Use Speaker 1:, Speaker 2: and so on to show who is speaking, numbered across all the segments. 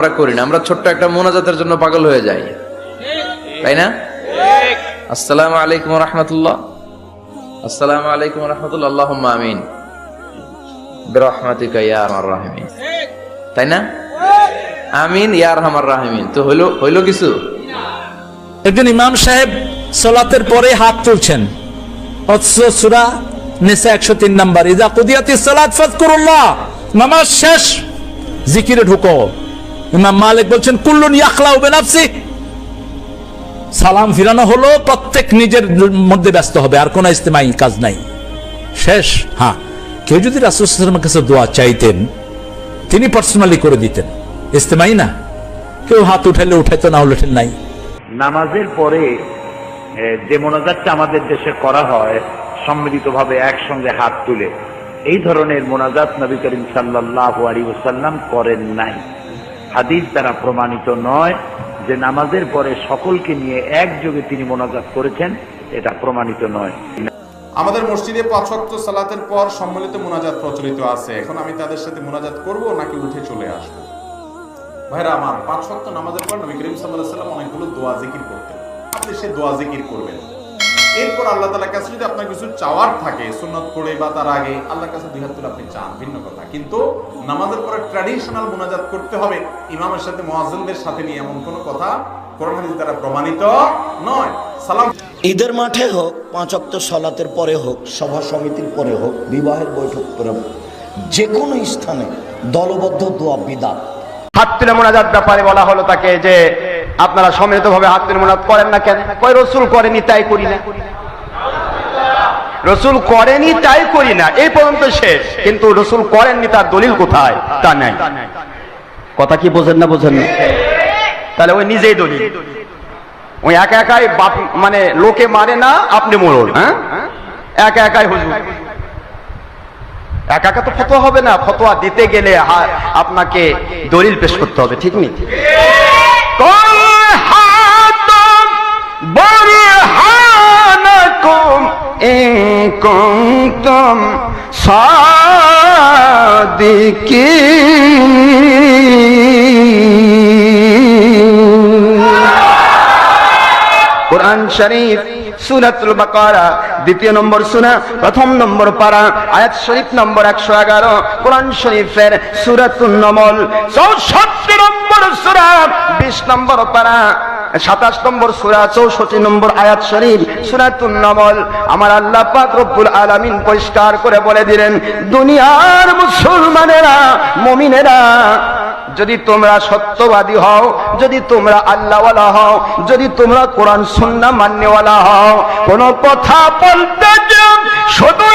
Speaker 1: আমরা করি না, আমরা ছোট্ট একটা মোনাজাতের জন্য পাগল হয়ে যাই। তাই না? আসসালামু আলাইকুম রহমতুল্লাহ। আসসালামু আলাইকুম রহমতুল্লাহ আমিন। তাই না? আমিন, ইয়া আরহামার রাহিমিন। তো হইল হইল কিছু?
Speaker 2: একজন ইমাম সাহেব সলাতের পরে হাত তুলছেন। সুরা একশো তিন নাম্বার ইজা কুদিয়াতি সালাত নামাজ শেষ, জিকিরে ঢুকো। ইমাম মালিক বলছেন, কুল্লুন ইয়াখলাউ বিনাফসি। সালাম ফিরানো হলো, প্রত্যেক নিজের মধ্যে ব্যস্ত হবে, আর কোনো ইস্তেমাই কাজ নাই। শেষ হ্যাঁ। কেউ যদি রাসুলের কাছে দোয়া চাইতেন, তিনি পার্সোনালি করে দিতেন। ইস্তেমাই না। কেউ হাত উঠাইলে উঠাইতো, না হলে নাই।
Speaker 3: নামাজের পরে যে মোনাজাতটা আমাদের দেশে করা হয়, সম্মিলিতভাবে একসঙ্গে হাত তুলে, এই ধরনের মোনাজাত নবী করিম সাল্লাহ আলী ওসাল্লাম করেন নাই। হাদিস দ্বারা প্রমাণিত নয় যে নামাজের পরে সকলকে নিয়ে একযোগে তিনি মোনাজাত করেছেন, এটা প্রমাণিত নয়।
Speaker 4: আমাদের মসজিদে পাঁচ ওয়াক্ত সালাতের পর সম্মিলিত মোনাজাত প্রচলিত আছে। এখন আমি তাদের সাথে মোনাজাত করব নাকি উঠে চলে আসব? ভাইরা আমার পাঁচ ওয়াক্ত নামাজের পর নবী করিম আলাইহি সাল্লাম অনেকগুলো দোয়া জিকির করতেন। আপনি সে দোয়া জিকির করবেন। এরপর আল্লাহ তাআলার কাছে যদি আপনার কিছু চাওয়ার থাকে সুন্নাত পড়ে বা তার আগে আল্লাহর কাছে দুই হাত তুলে আপনি চান ভিন্ন কথা। কিন্তু নামাজের পরে ট্র্যাডিশনাল মোনাজাত করতে হবে ইমামের সাথে মুয়াজ্জিনদের সাথে নিয়ে এমন কোনো কথা কোরআন দ্বারা প্রমাণিত নয়। সালাম।
Speaker 5: ঈদের মাঠে হোক পাঁচ অক্ত সলাতের পরে হোক সভা সমিতির পরে হোক বিবাহের বৈঠক পরে হোক যে কোনো স্থানে দলবদ্ধ দোয়া বিদাত।
Speaker 6: হাত তুলে মোনাজাত ব্যাপারে বলা হলো তাকে যে আপনারা সম্মিলিত ভাবে হাত তুলে করেন না কেন? কয়, রসুল করেনি, তাই করি না। রসুল করেনি, তাই করি না। এই পর্যন্ত শেষ। কিন্তু রসুল করেননি, তার দলিল কোথায়? তা নাই। কথা কি বোঝেন না বোঝেন না? তাহলে ওই নিজেই দলিল। ওই একা একাই বাপ মানে লোকে মারে না, আপনি মরুন হ্যাঁ? একা একাই হুজুর। একা একা তো ফতোয়া হবে না। ফতোয়া দিতে গেলে আপনাকে দলিল পেশ করতে হবে, ঠিক নেই? কোরআন শরীফ, সুরাতুল বাকারা, দ্বিতীয় নম্বর সুরা, প্রথম নম্বর পারা, আয়াত শরীফ নম্বর একশো এগারো, কোরআন শরীফের সুরাতুল নমল, চৌষট্টি নম্বর সুরা, বিশ নম্বর পারা। সাতাশ নম্বর সুরা, চৌষট্টি নম্বর আয়াত শরীফ সুরাতুল নমল। আমার আল্লাহ পাক রব্বুল আলামিন পরিষ্কার করে বলে দিলেন, দুনিয়ার মুসলমানেরা, মমিনেরা, যদি তোমরা সত্যবাদী হও, যদি তোমরা আল্লাহওয়ালা হও, যদি তোমরা কোরআন সুন্না মান্যওয়ালা হও, কোন কথা বলতে শুধু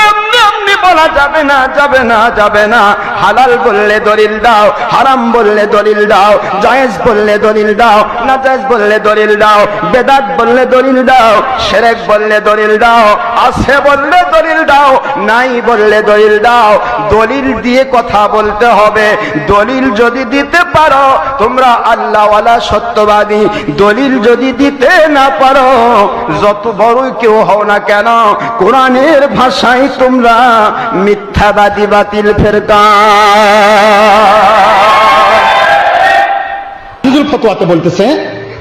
Speaker 6: বলা যাবে না যাবে না যাবে না। হালাল বললে দলিল দাও, হারাম বললে দলিল দাও, জায়েজ বললে দলিল দাও, নাজায়েজ বললে দলিল দাও, বেদাত বললে দলিল দাও, সেরেক বললে দলিল দাও, আছে বললে দলিল দাও, নাই বললে দলিল দাও। দলিল দিয়ে কথা বলতে হবে। দলিল যদি দিতে পারো, তোমরা আল্লাহওয়ালা সত্যবাদী। দলিল যদি দিতে না পারো, যত বড়ই কেউ হও না কেন, কোরআনের ভাষায় তোমরা মিথ্যাবাদী বাতিল ফেরকা
Speaker 7: হুজুর ফতোয়াতে বলতেছে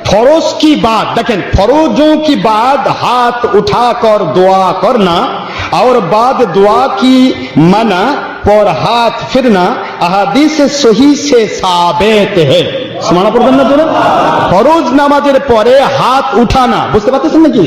Speaker 7: फरोज की बात देखें फरोजों की बात हाथ उठा कर दुआ करना और बाद दुआ की मना पर हाथ फिरना अहादीस सही से साबित है সমানা পড়বেন না তোরা ফরজ নামাজের পরে হাত উঠানা বুঝতে পারতেছেন নাকি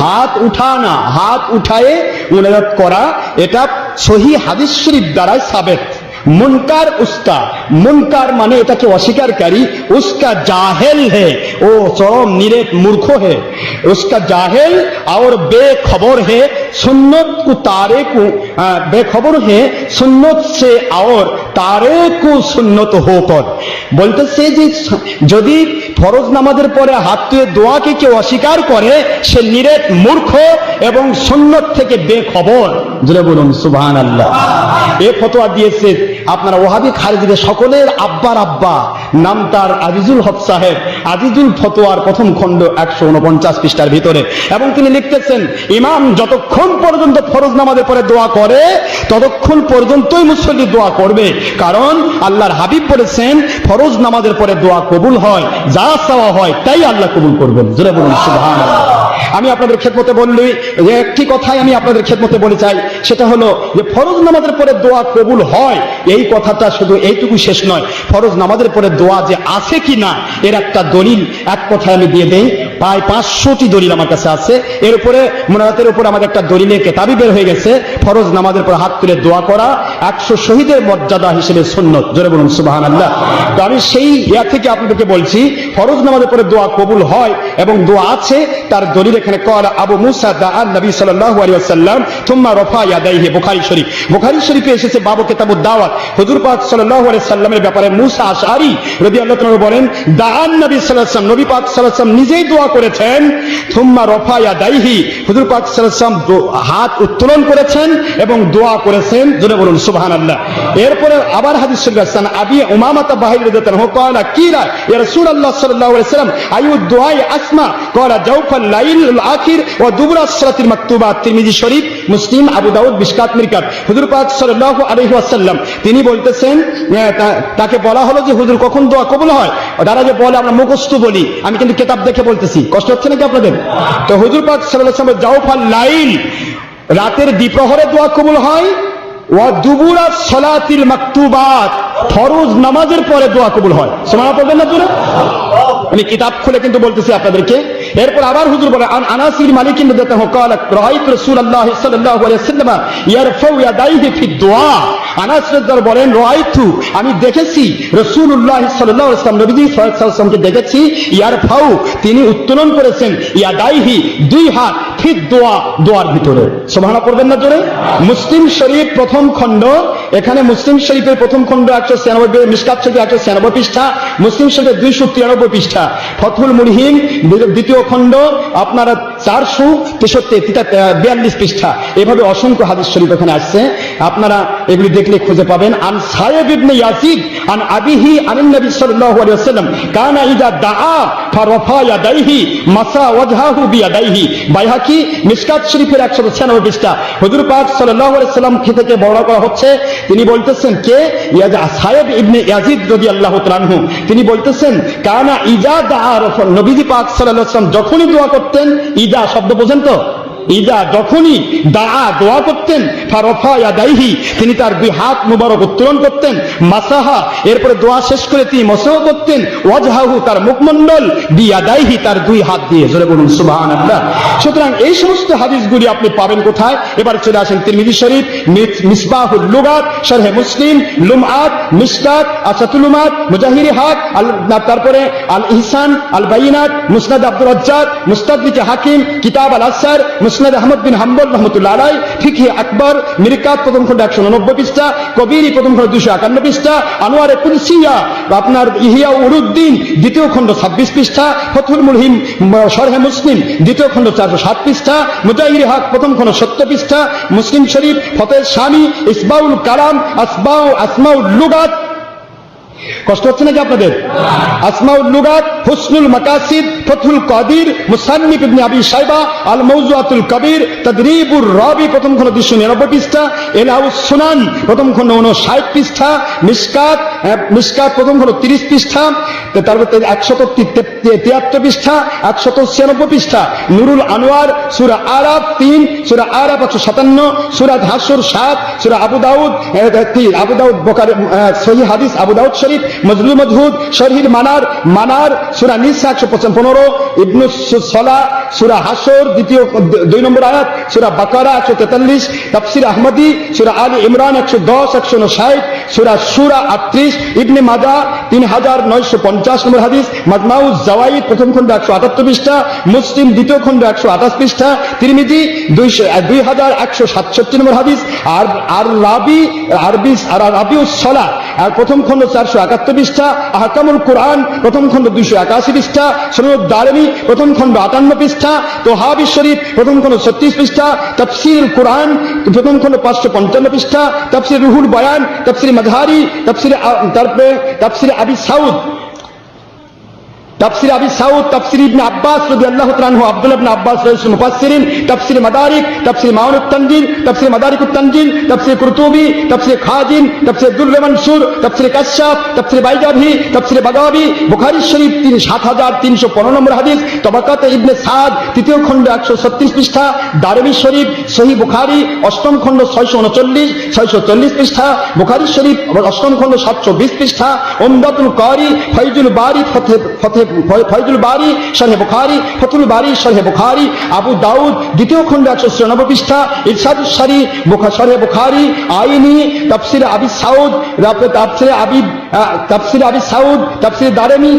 Speaker 7: হাত উঠানা হাত উঠায়ে মুনাজাত করা এটা সহি হাদিস শরীফ দ্বারাই সাবেক। মুনকার উস্তা মুনকার মানে এটাকে অস্বীকারী উস্কা জাহেল হে, ও চরম নিরেট মূর্খ হে। উস্কা জাহেল, আর বে খবর হে सुन्नत को तारे को आ, बेखबर है सुन्नत से और তারে কু সুন্নত হোকর বলতেছে যে যদি ফরজ নামাজের পরে হাত তুলে দোয়াকে কেউ অস্বীকার করে সে নিরেট মূর্খ এবং সুন্নত থেকে বেখবর জুড়ে বলুন সুবহান আল্লাহ এ ফতোয়া দিয়েছে আপনারা ওহাবি খারিজিদের সকলের আব্বার আব্বা নাম তার আজিজুল হক সাহেব। আজিজুল ফতোয়ার প্রথম খণ্ড একশো উনপঞ্চাশ পৃষ্ঠার ভিতরে। এবং তিনি লিখতেছেন, ইমাম যতক্ষণ পর্যন্ত ফরজ নামাজের পরে দোয়া করে, ততক্ষণ পর্যন্তই মুসল্লি দোয়া করবে। কারণ আল্লাহর হাবিব বলেছেন, ফরজ নামাজের পরে দোয়া কবুল হয়, যা চাওয়া হয়, তাই আল্লাহ কবুল করবেন। জোরে বলুন, সুবহানাল্লাহ। আমি আপনাদের খেদমতে বললি, যে একটি কথাই আমি আপনাদের খেদমতে বলে চাই, সেটা হলো যে ফরজ নামাজের পরে দোয়া কবুল হয়, এই কথাটা শুধু এইটুকু শেষ নয়। ফরজ নামাজের পরে দোয়া যে আছে কি না, এর একটা দলিল, এক কথায় আমি দিয়ে দেই, প্রায় পাঁচশোটি দলিল আমার কাছে আছে। এর উপরে, মোনাজাতের উপর আমাদের একটা দলিলের কেতাবি বের হয়ে গেছে। ফরজ নামাজের পর হাত তুলে দোয়া করা একশো শহীদের মর্যাদা হিসেবে সুন্নত। জোরে বলুন সুবাহান আল্লাহ তো আমি সেই ইয়া থেকে আপনাদেরকে বলছি, ফরজ নামাজের পরে দোয়া কবুল হয় এবং দোয়া আছে, তার দলিল এখানে কল আবু মুসা দা আন নবী সাল্লাল্লাহু আলাইহি ওয়াসাল্লাম, থুম্মা রফা ইয়াদাইহি বুখারী শরীফ। বুখারী শরীফে এসেছে বাবু কিতাবুদ দাওয়াত। হুজুর পাক সাল্লাল্লাহু আলাইহি সাল্লামের ব্যাপারে মুসা আশআরি রাদিয়াল্লাহু তাআলা বলেন দা আন নবী আলাইহি নবী পাক সাল্লাল্লাহু নিজেই দোয়া করেছেন, থুম্মা রফা ইয়াদাইহি। হুজুর পাক দো- হাত উত্তোলন করেছেন করেছেন এবং দোয়া করেছেন। জোরে বলুন সুবহান আল্লাহ এরপরে আবার হাদিস শরীফ আসছেন আবি উমামাতা বাহির দেন হো কয়লা কিলা, ইয়া রসুল আল্লাহ সাল্লাহ সাল্লাম আয়ু দোয়াই আসমা কয়লা জাওফাল লাইল আখির ও দুবরা সরাতির মাকতুবা, তিরমিজি শরীফ, মুসলিম, আবু দাউদ, মিশকাত, মিরকাত। হুজুর পাক সাল্লাল্লাহু আলাইহি আসাল্লাম তিনি বলতেছেন তাকে বলা হলো যে, হুজুর, কখন দোয়া কবুল হয়? তারা যে বলে, আমরা মুখস্থ বলি। আমি কিন্তু কেতাব দেখে বলতেছি। কষ্ট হচ্ছে নাকি আপনাদের? তো হুজুর পাক সাল্লাহ আলাইহি ওয়াসাল্লাম লাইল রাতের দ্বিপ্রহরে দোয়া কবুল হয়, ওয়া দুবুরাত সলাতিল মাকতুবাত, ফরোজ নামাজের পরে দোয়া কবুল হয়। সোমানা পড়বেন না দূরে আমি কিতাব খুলে কিন্তু বলতেছি আপনাদেরকে। এরপর আবার হুজুর বলে আনাসির মালিকিন রাদিয়াল্লাহু কাল, রাআইতু রাসূলুল্লাহ সাল্লাল্লাহু আলাইহি সাল্লাম ইয়ারফাউ ইয়াদাইহি ফি দুআ আনাস বলেন, রাআইতু, আমি দেখেছি রসুল উল্লাহ আলাইহি সাল্লাম নবীজি সাল্লাল্লাহু আলাইহি সাল্লামকে তিনি উত্তোলন করেছেন ইয়া ইয়াদাইহি, দুই হাত ফি দোয়া, দোয়ার ভিতরে। সোভানা পড়বেন না জোরে? মুসলিম শরীফ প্রথম খণ্ড, এখানে মুসলিম শরীফের প্রথম খণ্ড একশো ছিয়ানব্বই মিসকাত শরীফ একশো ছিয়ানব্বই পৃষ্ঠা, মুসলিম শরীফের দুইশো তিরানব্বই পৃষ্ঠা। ফতুল মুরহিম দ্বিতীয় খণ্ড, আপনারা চারশো তেষট্টি বিয়াল্লিশ পৃষ্ঠা। এভাবে অসংখ্য হাদিস শরীফ এখানে আসছে। আপনারা এগুলি দেখলে খুঁজে পাবেন। আন ইবনে ইয়াসিদ আন আবিহি নবী আলাইহি ওয়াসাল্লাম, কানা ইদা দাআ ইয়াদাইহি, মাসা ওয়াজহাহু বিয়াদাইহি। বাইহাকি শরীফের 196 পৃষ্ঠা। হুজুর পাক সাল্লাল্লাহু আলাইহি সাল্লাম থেকে করা হচ্ছে? তিনি বলতেছেন কে? ইয়াজ সাহেব ইবনে ইয়াজিদ রাদিয়াল্লাহু তাআলা আনহু। তিনি বলতেছেন, কানা ইজা দাআ রাসূল নবীজি পাক সাল্লাল্লাহু আলাইহি সাল্লাম যখনই দোয়া করতেন ইজা শব্দ বোঝেন তো? ইদা যখনই দা দোয়া করতেন ফারফা ইয়াদাইহি তিনি তার দুই হাত মুবারক উত্তোলন করতেন, মাসাহা, এরপরে দোয়া শেষ করে তিনি মসহ করতেন, ওয়াজহাহু তার মুখমণ্ডল, বিয়াদাইহি তার দুই হাত দিয়ে। জোরে বলুন, সুবহানাল্লাহ। সুতরাং এই সমস্ত হাদিসগুলি আপনি পাবেন কোথায়? এবার চলে আসেন তিরমিজি শরীফ মিসবাহুল লুগাত, শরহে মুসলিম, লুমআত মিশকাত আসাতুলুমাত মুজাহিরি হাক তারপরে আল ইহসান আল বাইনাত মুসনাদ আব্দুর রাজ্জাক মুস্তাদরিক হাকিম, কিতাব আল আসার মুসনাদ আহমদ বিন হাম্বল রহমতুল্লাহ আলাই ফিকি আকবর মিরকাত প্রথম খন্ড একশো উননব্বই পৃষ্ঠা কবিরি প্রথম খন্ড দুশো একান্ন পৃষ্ঠা আনোয়ারে কুলসিয়া আপনার ইহিয়া উরুদ্দিন দ্বিতীয় খন্ড ছাব্বিশ পৃষ্ঠা ফতুল মুলহিম শরহে মুসলিম দ্বিতীয় খন্ড চারশো সাত পৃষ্ঠা মুজাহির হক প্রথম খন্ড সত্তর পৃষ্ঠা মুসলিম শরীফ ফতেহ স্বামী ইসবাউল কালাম আসবাউ আসমাউল লুগাত। কষ্ট হচ্ছে নাকি আপনাদের? আসমাউল লুগাত। হুসনুল মাকাসিদ ফতুল কাদির, মুসান্নিফ ইবনে আবি সাইবা আল মৌজুয়াতুল কবির, তদরিবুর রবি প্রথম খন্ড দুশো পৃষ্ঠা, এলাউস সুনান প্রথম খন্ড উনষাট পৃষ্ঠা, মিসকাত মিসকাত প্রথম খন্ড তিরিশ পৃষ্ঠা তারপর একশত তিয়াত্তর পৃষ্ঠা, একশত ছিয়ানব্বই পৃষ্ঠা, নুরুল আনোয়ার, সুরা আরাব তিন, সুরা আরাব একশো সুরা হাসুর সাত, সুরা আবু দাউদ আবু দাউদ বোকার সহি হাদিস, আবু দাউদ শরীফ, মজলুল মজহুদ, শরীর মানার মানার সুরা নিসা একশো পনেরো ইবনু সলা, সুরা হাসর দ্বিতীয়, দুই নম্বর আয়াত, সুরা বাকারা একশো তেতাল্লিশ, তাফসির আহমদি, সুরা আলী ইমরান একশো দশ, একশো ষাট সুরা সুরা আটত্রিশ, ইবনে মাজা তিন হাজার নয়শো পঞ্চাশ নম্বর হাদিস মাজমাউজ জাওয়াইদ প্রথম খন্ড একশো আটাত্তর পৃষ্ঠা, মুসলিম দ্বিতীয় খন্ড একশো আঠাশ পৃষ্ঠা, তিরমিজি দুইশো দুই হাজার একশো সাতষট্টি নম্বর হাদিস, আর আর রাবি, আরবি, আর রাবিউস সলা আর প্রথম খন্ড চারশো একাত্তর পৃষ্ঠা, আহকামুল কোরআন প্রথম খন্ড দুইশো একাশি পৃষ্ঠা সনদ দারমি প্রথম খন্ড আটান্ন পৃষ্ঠা, তোহাবি শরীফ প্রথম খন্ড ছত্রিশ পৃষ্ঠা তফসির কোরআন প্রথম খন্ড পাঁচশো পঞ্চান্ন পৃষ্ঠা, তফসির রুহুল বয়ান, তফসির মজহারি তফসির তারপরে তফসির আবি সাউদ তাফসির আবি সাউদ তাফসির ইবনে আব্বাস রাদিয়াল্লাহু তাআলা আনহু আব্দুল্লাহ ইবনে আব্বাস রাইসুল মুফাসসিরিন তাফসির মাদারিক তাফসির মাউনুত তানজিল তাফসির মাদারিকুত তানজিল তাফসির কুরতুবি তাফসির খাজিন তাফসির দুররে মানসুর তাফসির কাশশাফ তাফসির বাইজাভি তাফসির বাগাবি বুখারী শরীফ তিন সাত হাজার তিনশো পনেরো নম্বর হাদিস, তবাকাতে ইবনে সাদ, তৃতীয় খণ্ড একশো ছত্রিশ পৃষ্ঠা দারবি শরীফ সহি বুখারি, অষ্টম খণ্ড ছয়শো উনচল্লিশ, ছয়শো চল্লিশ পৃষ্ঠা, বুখারি শরীফ, অষ্টম খণ্ড সাতশো বিশ পৃষ্ঠা, ওমদাতুল কারি ফৈজুল বারি ফতে ফতে ফৈজুল বারি, শরহে বুখারি, ফতুল বারি, শরহে বুখারি, আবু দাউদ, দ্বিতীয় খণ্ড একশো চুরানব্বই পৃষ্ঠা ইরশাদুল বুখা শরহে বুখারি, আইনি, তাফসির আবি সাউদ তাফসিরে আবি তাফসির আবি সাউদ, তাফসির দারেমি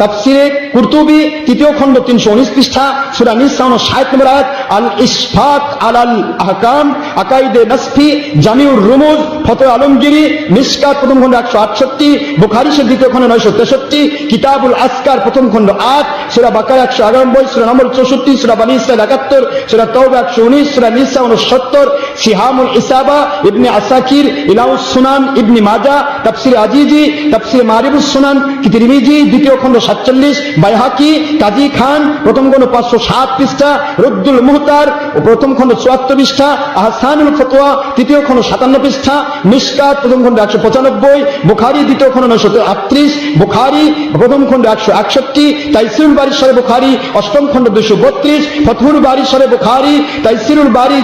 Speaker 7: তাফসিরে কুরতুবি, তৃতীয় খণ্ড তিনশো উনিশ পৃষ্ঠা, সুরা নিসাউন ষাট নম্বর আয়াত আল ইসফাক আল আল আহকাম, আকাইদে নসফি, জামিউর রুমুজ ফত আলমগিরি, মিসকাত প্রথম খণ্ড একশো আটষট্টি, বুখারি সে দ্বিতীয় খণ্ড নয়শো তেষট্টি, কিতাবুল আসকার প্রথম খণ্ড আট, সুরা বাকার একশো আটানব্বই সুরা নম্বর চৌষট্টি, সুরা বানি ইসরায়েল একাত্তর, সুরা তৌবা একশো উনিশ, সুরা নিসা উনসত্তর সিহামুল ইসাবা, ইবনে আসাকির ইলাউস সুনান, ইবনি মাজা, তাফসির আজিজি তাফসির মারিবুস সুনান, কি তিরমিজি, দ্বিতীয় খণ্ড সাতচল্লিশ, বাইহাকি, কাজী খান, প্রথম খণ্ড পাঁচশো সাত পৃষ্ঠা, রুদ্দুল মুহতার, ও প্রথম খণ্ড চুয়াত্তর পৃষ্ঠা, আহসানুল ফতোয়া, তৃতীয় খণ্ড সাতান্ন পৃষ্ঠা মিসকাত প্রথম খণ্ড একশো পঁচানব্বই, বুখারি, দ্বিতীয় খণ্ড নয়শো আটত্রিশ, বুখারি, প্রথম খণ্ড একশো একষট্টি, তাইসিরুল বারি সরে বুখারি, অষ্টম খণ্ড দুশো বত্রিশ ফতুর বারি সরে বুখারি, তাইসিরুল বারি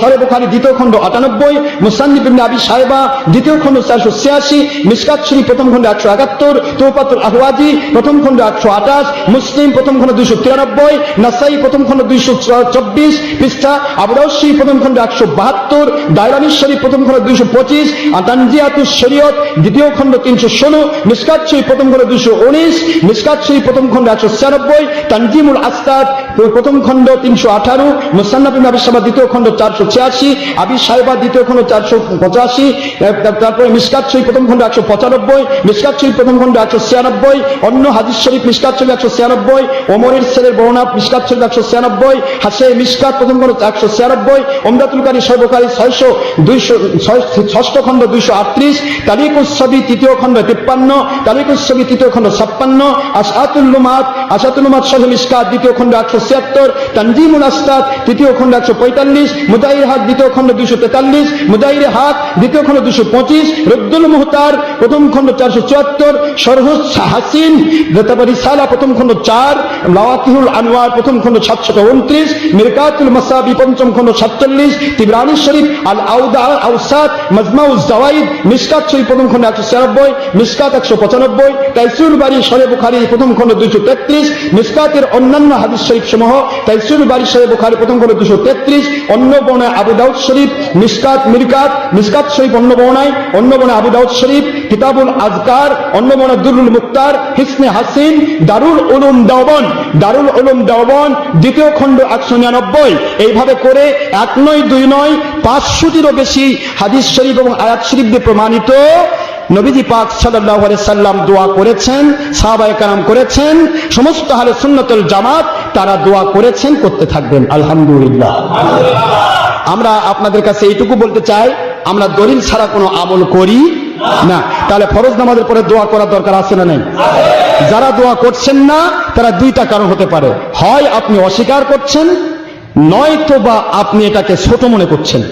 Speaker 7: সরে বুখারি, দ্বিতীয় খণ্ড আটানব্বই মুসান্নিব ইবনে আবি সাহেবা দ্বিতীয় খণ্ড চারশো ছিয়াশি মিসকাত প্রথম খণ্ড একশো একাত্তর তৌপাতুল আহওয়াজি প্রথম খণ্ড একশো আঠাশ মুসলিম প্রথম খণ্ড দুইশো তিরানব্বই নাসাই প্রথম খণ্ড দুইশো চব্বিশ পৃষ্ঠা আবরাউসি প্রথম খণ্ড একশো বাহাত্তর দায়রানি শরীফ প্রথম খণ্ড দুইশো পঁচিশ তানজিয়াতুস শরীয়ত দ্বিতীয় খণ্ড তিনশো ষোলো মিসকাত শরীফ প্রথম খণ্ড দুইশো উনিশ মিসকাত শরীফ প্রথম খণ্ড একশো ছিয়ানব্বই তানজিমুল আস্তাদ প্রথম খণ্ড তিনশো আঠারো মুসান্নাফ ইবনে আবি দ্বিতীয় খণ্ড চারশো ছিয়াশি আবি সাহেবা দ্বিতীয় খণ্ড চারশো পঁচাশি তারপরে মিসকাত শরীফ প্রথম খণ্ড একশো পঁচানব্বই, মিসকাত শরীফ প্রথম খণ্ড একশো ছিয়ানব্বই, অন্য হাদিস শরীফ মিসকাত শরীফ একশো ছিয়ানব্বই, ওমরের ছেলের বর্ণা মিসকাত শরীফ একশো ছিয়ানব্বই হাসে মিসকাত প্রথম খণ্ড একশো ছিয়ানব্বই অমদাতুল কারি সর্বকারী ছয়শো দুইশো ষষ্ঠ খণ্ড দুইশো আটত্রিশ তালিকুৎসবী তৃতীয় খণ্ড তিপ্পান্ন তালিকুৎসবী তৃতীয় খণ্ড ছাপ্পান্ন আসাতুল্লুমাত আসাতুল্লুমাত সহ মিসকাত দ্বিতীয় খণ্ড একশো ছিয়াত্তর, তানজিমুল আস্তাদ তৃতীয় খণ্ড একশো পঁয়তাল্লিশ, মুদাইর হাত দ্বিতীয় খণ্ড দুইশো তেতাল্লিশ, মুদাইর হাত দ্বিতীয় খণ্ড দুইশো পঁচিশ রব্দুল মুহতার প্রথম খণ্ড চারশো চুয়াত্তর সরহুস হাসিন তারপর রিসালা প্রথম খণ্ড চার লাওয়াকিহুল আনোয়ার প্রথম খণ্ড সাতশত উনত্রিশ, মিরকাতুল মাসাবি পঞ্চম খণ্ড সাতচল্লিশ, তিবরানি শরীফ আল আউদা আউসাদ মজমাউজ জাওয়াইদ, মিসকাত শরীফ প্রথম খণ্ড একশো ছিয়ানব্বই, মিসকাত একশো পঁচানব্বই তাইসুল বাড়ি সরে বুখারি প্রথম খণ্ড দুইশো তেত্রিশ, মিসকাতের অন্যান্য হাদিস শরীফ সমূহ তাইসুল বাড়ি সরে বুখারি প্রথম খণ্ড দুশো তেত্রিশ, অন্য বর্ণায় আবু দাউদ শরীফ, মিসকাত মিরকাত, মিসকাত শরীফ অন্য বর্ণায় অন্য বর্ণায় আবু দাউদ শরীফ কিতাবুল আজকার বর্ণায় দুরুল মুক্তার, হিসনে হাসিন, দারুল উলুম দেওবন। দারুল উলুম দেওবন, দ্বিতীয় খণ্ড একশো নিরানব্বই। এইভাবে করে এক নয়, দুই নয়, পাঁচশোটিরও বেশি হাদিস শরীফ এবং আয়াত শরীফ দিয়ে প্রমাণিত। নবীজি পাক সাল্লাহ সাল্লাম দোয়া করেছেন, সাহাবায়ে কারাম করেছেন, সমস্ত হালে সুন্নতুল জামাত তারা দোয়া করেছেন, করতে থাকবেন। আলহামদুলিল্লাহ। আমরা আপনাদের কাছে এইটুকু বলতে চাই, আমরা দলিল ছাড়া কোনো আমল করি না, তাহলে ফরজ নামাজের পরে দোয়া করার দরকার আছে না নেই? যারা দোয়া করছেন না, তারা দুইটা কারণ হতে পারে। হয় আপনি অস্বীকার করছেন নয়তো বা আপনি এটাকে ছোট মনে করছেন।